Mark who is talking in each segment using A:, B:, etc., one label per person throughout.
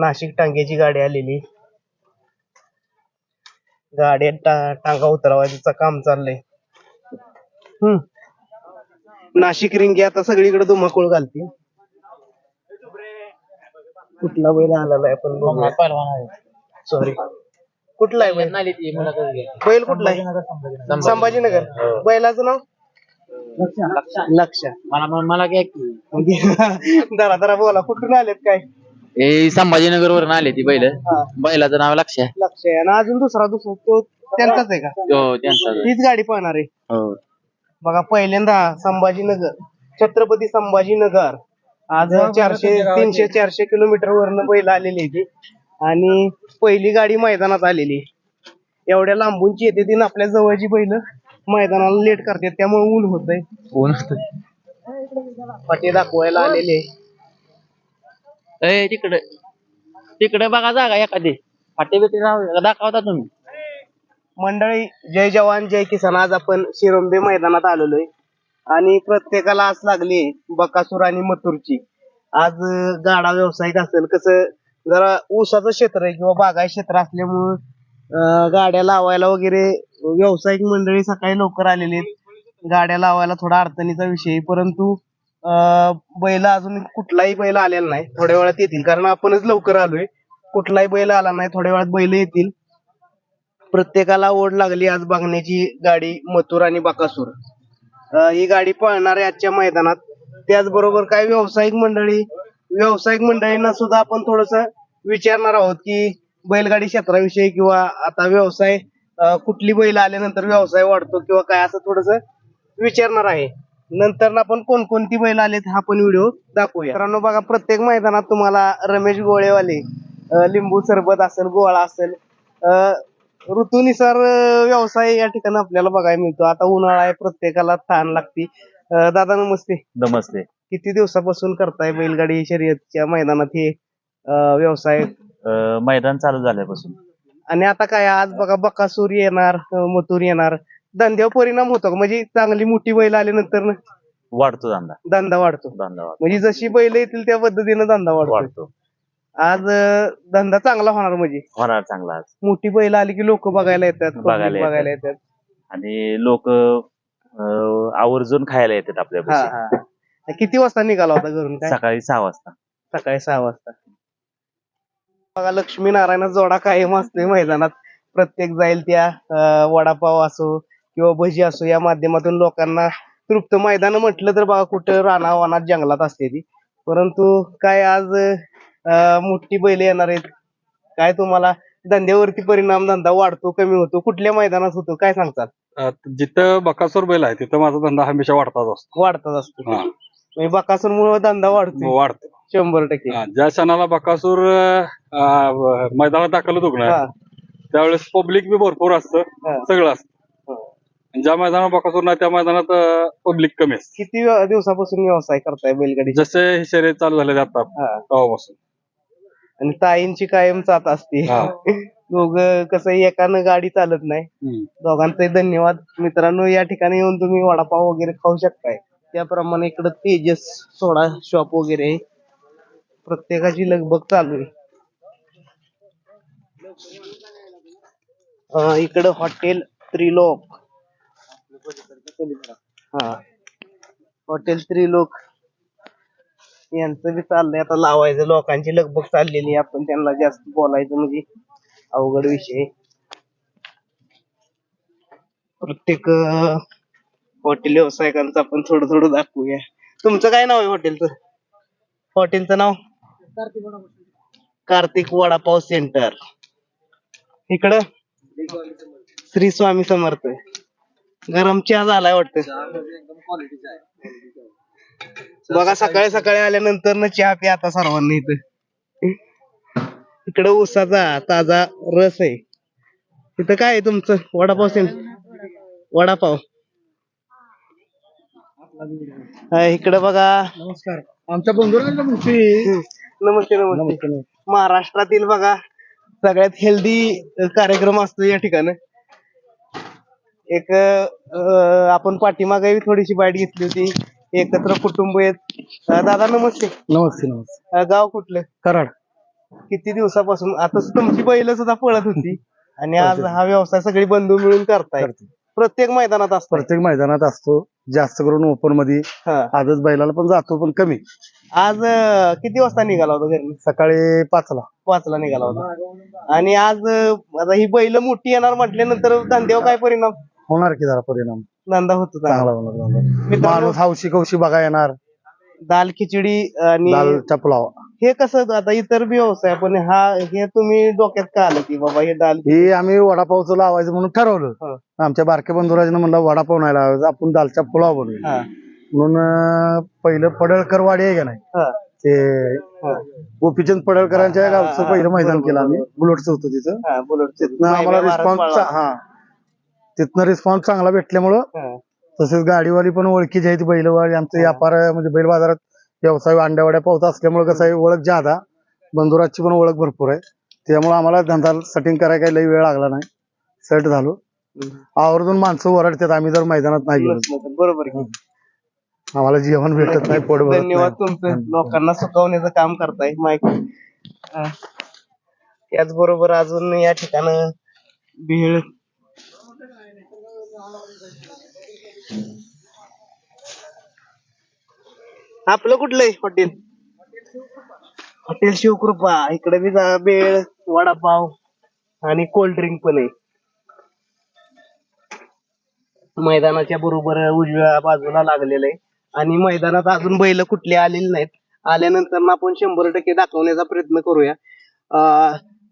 A: नाशिक टांग्याची गाडी आलेली. गाड्या टा- टांगा उतरवायचं काम चाललंय. हम्म. नाशिक रिंगी आता सगळीकडे धुमाकूळ घालते. कुठला बैल आलेला आहे आपण बघूया. सॉरी कुठला आहे बैल? बैल कुठला आहे? संभाजीनगर बैलाचं नाव? लक्ष.
B: मला मला काय
A: जरा जरा बोला कुठून आलेत काय?
B: ए संभाजीनगर वरून आले ती बैल.
A: हा,
B: बैलाचं नाव लक्ष आहे.
A: लक्ष आहे. आणि अजून दुसरा दुसरा तो त्यांचाच आहे का?
B: तो त्यांचा
A: हीच गाडी पाहणार आहे.
B: हो.
A: बघा पहिल्यांदा संभाजीनगर छत्रपती संभाजीनगर. आज चारशे तीनशे चारशे किलोमीटर वरनं बैल आलेली आहे ती. आणि पहिली गाडी मैदानात आलेली एवढ्या लांबूनची येते ती आपल्या जवळची बैल मैदानाला लेट करतात. त्यामुळे ऊन होतंय.
B: कोण
A: पाठी दाखवायला आलेले
B: ए तिकडे तिकडे बघा जागा एखादी. फाटे बिटे दाखवता तुम्ही.
A: मंडळी जय जवान जय किसान. आज आपण शिरोंबे मैदानात आलेलोय. आणि प्रत्येकाला आस लागली बकासूर आणि मथुरची. आज अं, गाडा व्यावसायिक असेल. कसं जरा ऊसाचं क्षेत्र आहे किंवा बागाय क्षेत्र असल्यामुळं अं, गाड्या लावायला वगैरे व्यावसायिक मंडळी सकाळी लवकर आलेली आहेत. गाड्या लावायला थोडा अडचणीचा विषय आहे. परंतु बैल अजून कुठलाही बैल आलेला नाही. थोड्या वेळात येतील. कारण आपणच लवकर आलोय. कुठलाही बैल आला नाही थोड्या वेळात बैल येतील. प्रत्येकाला ओढ लागली आज बघण्याची गाडी मथुर आणि बकासूर. अं, ही गाडी पळणार आहे आजच्या मैदानात. त्याचबरोबर काही व्यावसायिक मंडळी व्यावसायिक मंडळींना सुद्धा आपण थोडस विचारणार आहोत की बैलगाडी क्षेत्राविषयी किंवा आता व्यवसाय अं, कुठली बैल आल्यानंतर व्यवसाय वाढतो किंवा काय असं थोडस विचारणार आहे. नंतर आपण कोणकोणती बैल आलेत हा पण व्हिडिओ दाखवूया. मित्रांनो बघा प्रत्येक मैदानात तुम्हाला रमेश गोळेवाले लिंबू सरबत असेल गोळा असेल ऋतूनुसार व्यवसाय या ठिकाणी आपल्याला बघायला मिळतो. आता उन्हाळा आहे प्रत्येकाला तहान लागते. दादा नमस्ते.
C: नमस्ते.
A: किती दिवसापासून करताय बैलगाडी शर्यतच्या मैदानात हे व्यवसाय?
C: मैदान चालू झाल्यापासून.
A: आणि आता काय आज बघा बकासूर येणार अं, मथुर येणार. धंद्यावर परिणाम होतो का? म्हणजे चांगली मोठी बैल आल्यानंतर
C: वाढतो धंदा.
A: धंदा वाढतो.
C: धंदा वाढतो.
A: म्हणजे जशी बैल येतील त्या पद्धतीनं धंदा वाढतो
C: वाढतो.
A: आज अं, धंदा चांगला होणार म्हणजे?
C: होणार चांगला आज.
A: मोठी बैल आली की लोक बघायला येतात public
C: बघायला येतात.
A: बघायला येतात.
C: आणि लोक आवर्जून खायला येतात आपल्या
A: हा. किती वाजता निघाला होता घरून काय?
C: सकाळी सहा वाजता.
A: सकाळी सहा वाजता. बघा लक्ष्मीनारायण जोडा कायम असतोय मैदानात. प्रत्येक जाईल त्या अं, वडापाव असो किंवा भजी असो या माध्यमातून लोकांना तृप्त मैदान म्हटलं तर बघा कुठं राना वनात जंगलात असते ती. परंतु काय आज मोठी बैल येणार आहेत? काय तुम्हाला धंद्यावरती परिणाम धंदा वाढतो कमी होतो? कुठल्या मैदानात होतो? काय सांगतात
D: जिथं बकासूर बैल आहे तिथं माझा धंदा हमेशा वाढताच असतो.
A: वाढतात असतो.
D: हा.
A: म्हणजे बकासूरमुळे धंदा वाढतो
D: वाढतो
A: शंभर टक्के.
D: हा, ज्या क्षणाला बकासूर मैदानात दाखल होतो
A: हा.
D: त्यावेळेस पब्लिक बी भरपूर असतं
A: हा.
D: सगळं असतं.
A: हा.
D: ज्या मैदानात बकासूर नाही त्या मैदानात पब्लिक कमी असते.
A: किती दिवसापासून व्यवसाय करताय बैलगाडी?
D: जसे हे शर्यत चालू झाले आता
A: हा.
D: तेव्हापासून.
A: आणि ताईंची कायम चात असते.
D: हा.
A: दोघ कसं एकानं गाडी चालत नाही. दोघांचे धन्यवाद. मित्रांनो या ठिकाणी येऊन तुम्ही वडापाव वगैरे खाऊ शकताय. त्याप्रमाणे इकडं तेजस सोडा शॉप वगैरे आहे. प्रत्येकाची लगबग चालू आहे. अं, इकडं हॉटेल त्रिलोक. हा. हॉटेल त्रिलोक यांचं बी चाललंय आता लावायचं. लोकांची लगबग चाललेली. आपण त्यांना जास्त बोलायचं म्हणजे अवघड विषय. प्रत्येक हॉटेल व्यावसायिकांचं आपण थोडं थोडं दाखवूया. तुमचं काय नाव आहे हॉटेलचं? हॉटेलचं नाव? कार्तिक वडापाव सेंटर. इकडं? श्री स्वामी समर्थ. गरम चहा झालाय वाटतं. बघा सकाळी सकाळी आल्यानंतर ना चहा प्या आता सर्वांनी इथं. इकडं ऊसाचा ताजा रस आहे. इथं काय आहे तुमचं? वडापाव सेंटर वडापाव. हा, इकडं बघा.
D: नमस्कार. आमच्या बंधुरांच्या
A: नमस्ते नमस्ते. महाराष्ट्रातील बघा सगळ्यात हेल्दी कार्यक्रम असतो या ठिकाणी. एक आपण पाठीमागे थोडीशी बाईट घेतली होती. एकत्र कुटुंब आहेत. दादा नमस्ते.
D: नमस्ते नमस्ते.
A: गाव कुठलं?
D: कराड.
A: किती दिवसापासून? आता तुमची बैल सुद्धा पळत होती. आणि आज हा व्यवसाय सगळी बंधू मिळून करताय.
E: करतो.
A: प्रत्येक मैदानात असतो
E: प्रत्येक मैदानात असतो. जास्त करून
A: ओपनमध्ये.
E: आजच बैलाला पण जातो पण कमी.
A: आज किती वाजता निघाला होता घरी?
E: सकाळी पाचला.
A: पाचला निघाला होता. आणि आज आता ही बैल मोठी येणार म्हटल्यानंतर धंद्यावर काय परिणाम?
E: होणार की जरा परिणाम?
A: धंदा होतो
E: चांगला. होणार.
A: मित्रांनो
E: माणूस हौशी कौशी बघा येणार.
A: दाल खिचडी आणि
E: दाल चपलाव.
A: हे कसं आता इतर बी व्यवसाय पण हा हे तुम्ही डोक्यात का आलं की बाबा हे दाल
E: हे आम्ही वडापावचं लावायचं म्हणून
A: हा.
E: ठरवलं आमच्या बारक्या बंधुराजानं म्हणलं वडापाव नाही लावायचं आपण दालच्या पुलाव बनवूया.
A: हा.
E: म्हणून अं, पहिलं पडळकर वाडी आहे का नाही?
A: हा.
E: ते
A: हा.
E: गोपीचंद पडळकरांच्या गावचं पहिलं मैदान केलं आम्ही. बुलेटचं होतं तिथं.
A: हा बुलेट
E: तिथनं आम्हाला रिस्पॉन्स हा. तिथनं रिस्पॉन्स चांगला भेटल्यामुळं तसेच गाडीवाली पण ओळखीची आहे ती बैलवाली आमचं व्यापार म्हणजे बैल बाजारात व्यवसाय अंड्यावाड्या पावत असल्यामुळे कसं आहे ओळख जादा बंधुराजची पण ओळख भरपूर आहे. त्यामुळे आम्हाला धंदा सेटिंग करायला काही लई वेळ लागला नाही. सेट झालो. आवर्जून माणसं ओरडतात आम्ही जर मैदानात नाही गेलो.
A: बरोबर.
E: आम्हाला जेवण भेटत नाही पोट
A: धन्यवाद. तुमचं. लोकांना सुकवण्याचं काम करताय माहिती. त्याचबरोबर अजून या ठिकाणं भेळ आपलं कुठलंय हॉटेल? हॉटेल शिवकृपा. इकडे बी जा- वडापाव आणि कोल्ड ड्रिंक पण आहे. मैदानाच्या बरोबर उजव्या बाजूला लागलेलं आहे. आणि मैदानात अजून बैल कुठले आलेले नाहीत. आल्यानंतर आपण शंभर टक्के दाखवण्याचा प्रयत्न करूया.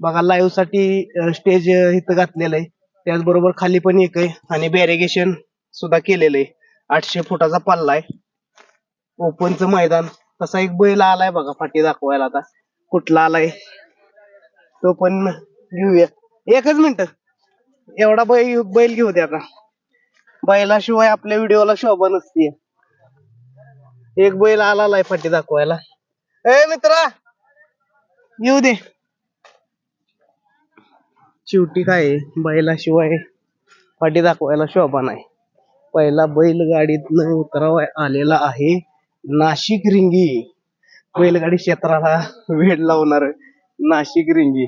A: बघा लाईव्हसाठी स्टेज इथं घातलेलं आहे. त्याचबरोबर खाली पण एक आहे. आणि बॅरिगेशन सुद्धा केलेलं आहे. आठशे फुटाचा पल्ला आहे. ओपनचं मैदान. तसा एक बैल आलाय बघा फाटी दाखवायला आता. कुठला आलाय? तो पण घेऊया. एकच मिनिट एवढा बैल बैल घेऊ दे आता. बैलाशिवाय आपल्या व्हिडिओला शोभा नसते एक बैल आलाय फाटी दाखवायला. ए मित्रा! येऊ दे. शेवटी काय आहे, बैलाशिवाय फाटी दाखवायला शोभा नाही. पहिला बैलगाडीतनं उतराव आलेला आहे नाशिक रिंगी. बैलगाडी क्षेत्राला वेळ लावणार नाशिक रिंगी.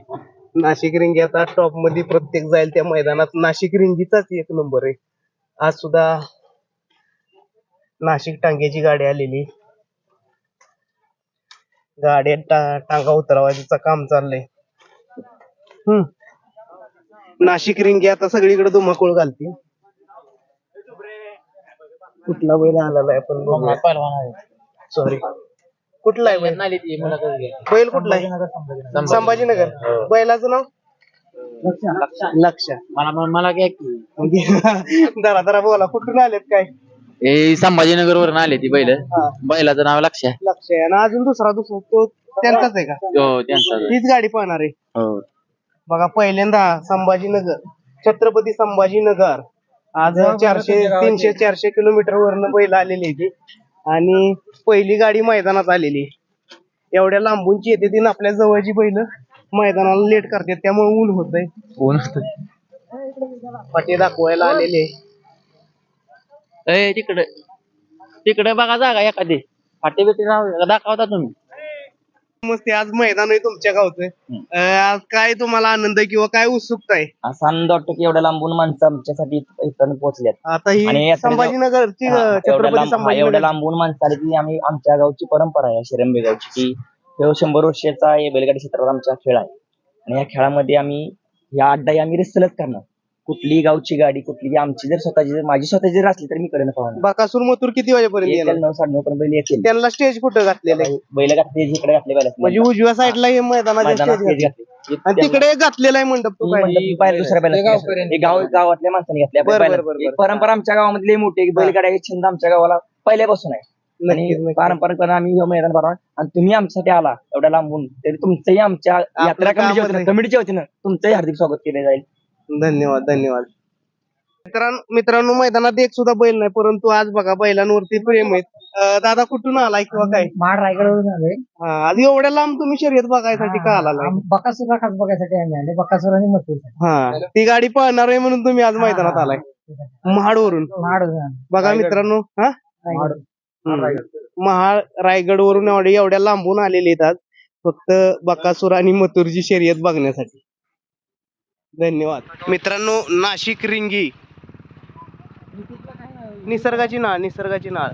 A: नाशिक रिंगी आता टॉपमध्ये प्रत्येक जाईल त्या मैदानात. नाशिक रिंगीचाच एक नंबर आहे. आज सुद्धा नाशिक टांग्याची गाडी आलेली. गाड्या टा- टांगा उतरवायचं काम चाललंय. हम्म. नाशिक रिंगी आता सगळीकडे धुमाकूळ घालते. कुठला बैल आलेला आहे आपण सॉरी कुठला आहे बैल? बैल कुठला आहे? संभाजीनगर बैलाचं नाव? लक्ष.
B: मला मला काय की.
A: जरा जरा बोला कुठून आलेत काय?
B: ए संभाजीनगर वरून आले ती बैल.
A: हा.
B: बैलाचं नाव लक्ष. आहे
A: लक्ष आहे. आणि अजून दुसरा दुसरा तो त्यांचाच आहे का?
B: हो त्यांचा
A: हीच गाडी पाहणार आहे.
B: हो.
A: बघा पहिल्यांदा संभाजीनगर. छत्रपती संभाजीनगर. आज चारशे तीनशे चारशे किलोमीटर वरनं बैल आलेली ती. आणि पहिली गाडी मैदानात आलेली एवढ्या लांबूनची येते ती आपल्या जवळची बैल मैदानाला लेट करते त्यामुळे ऊन होतंय.
B: ऊन
A: पाठी दाखवायला आलेले
B: ए तिकडे. तिकडे बघा जागा एखादी. फाटे बिटे दाखवता तुम्ही.
A: मस्त आज मैदान आहे तुमच्या गावचं अं, आज काय तुम्हाला आनंद आहे किंवा काय उत्सुकता आहे?
F: असं आनंद वाटतो की एवढ्या लांबून माणसं आमच्यासाठी इथं पोहोचल्यात.
A: आता
F: आणि
A: ही संभाजीनगरची
F: हा, एवढ्या
A: छत्रपती
F: लांब- हा, एवढ्या
A: संभाजीनगर.
F: लांबून माणसं आली की आम्ही आमच्या गावची परंपरा आहे शिरंबे गावची की तो शंभर वर्षाचा हे बैलगाडी क्षेत्रात आमचा खेळ आहे. आणि या खेळामध्ये आम्ही या अड्डा आम्ही रिसलच करणार. कुठलीही गावची गाडी कुठली आमची जर स्वतःची जर माझी स्वतःची जर असली तर मी कडे पाहणार
A: बाकासूर मथुर किती वाजेपर्यंत येणार?
F: नऊ साडे नऊ पर्यंत बैल येतील.
A: त्यांना स्टेज कुठं घातलेलं आहे?
F: बैल घातले इकडे घातले बैल
A: म्हणजे उजव्या साईडला हे
F: stage
A: घातले. आणि तिकडे घातलेला आहे मंडप तो काय?
F: म्हणलं बाहेर दुसऱ्या बैला हे गाव गावातल्या माणसाने घातले आपल्या
A: बरं,
F: बैलात.
A: बरं, बरं,
F: एक परंपरा आमच्या गावामध्ये लई मोठी आहे. की बैलगाड्या हे. छंद आमच्या गावाला. पहिल्यापासून आहे. आणि
A: नक्कीच.
F: पारंपरिकपणे आम्ही हे मैदान भरणार आणि तुम्ही आमच्यासाठी आला एवढ्या लांबून. तरी तुमचंही आमच्या यात्रा कमिटीच्या
A: आहे.
F: वतीनं कमिटीच्या वतीनं तुमचंही हार्दिक स्वागत केले जाईल.
A: धन्यवाद धन्यवाद. मित्रांनो मित्रांनो मैदानात एक सुद्धा बैल नाही परंतु आज बघा बैलांवरती प्रेम आहेत अं, दादा कुठून आलाय किंवा काय?
G: माड रायगडवरून आलोय.
A: हा, आज एवढ्या लांब तुम्ही शर्यत बघायसाठी का आला
G: आम- बकासूरला खास बघायसाठी आम्ही आले बकासूर आणि मथुर.
A: हा ती गाडी पळणार आहे म्हणून तुम्ही आज मैदानात आलाय. महाडवरून.
G: माड वरून आलो.
A: बघा मित्रांनो हा?
G: रायगड.
A: महाड रायगड. वरून एवढे एवढ्या लांबून आलेले आहेत आज. फक्त बकासूर आणि मथुरची शर्यत बघण्यासाठी. धन्यवाद. मित्रांनो नाशिक रिंगी. निसर्गाची नाळ निसर्गाची नाळ.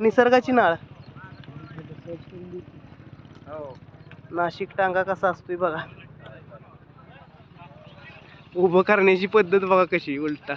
A: निसर्गाची नाळ. नाशिक टांगा कसा असतोय बघा. उभं करण्याची पद्धत बघा कशी उलटा.